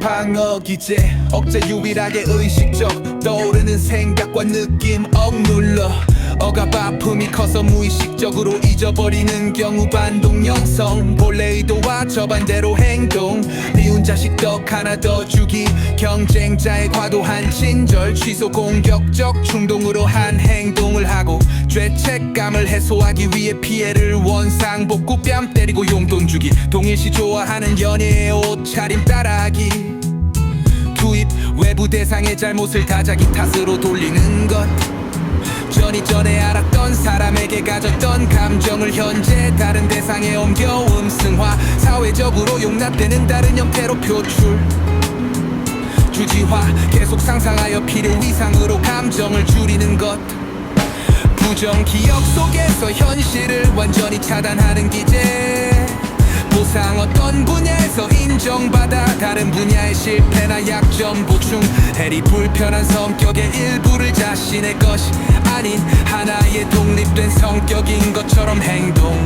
방어 기제 억제 유일하게 의식적. 떠오르는 생각과 느낌 억눌러. 억압 아픔이 커서 무의식적으로 잊어버리는 경우 반동 형성. 본래 의도와 저반대로 행동. 미운 자식 떡 하나 더 주기. 경쟁자의 과도한 친절. 취소 공격적 충동으로 한 행동을 하고 죄책감을 해소하기 위해 피해를 원상복구 뺨 때리고 용돈 주기. 동일시 좋아하는 옷 차림 따라하기. 투입 외부 대상의 잘못을 다 자기 탓으로 돌리는 것. 전이 전에 알았던 사람에게 가졌던 감정을 현재 다른 대상에 옮겨 음승화. 사회적으로 용납되는 다른 형태로 표출. 주지화 계속 상상하여 필요 이상으로 감정을 줄이는 것. 부정 기억 속에서 현실을 완전히 차단하는 기제. 보상 어떤 분야에서 인정받아 다른 분야의 실패나 약점 보충. 해리 불편한 성격의 일부를 자신의 것이 아닌 하나의 독립된 성격인 것처럼 행동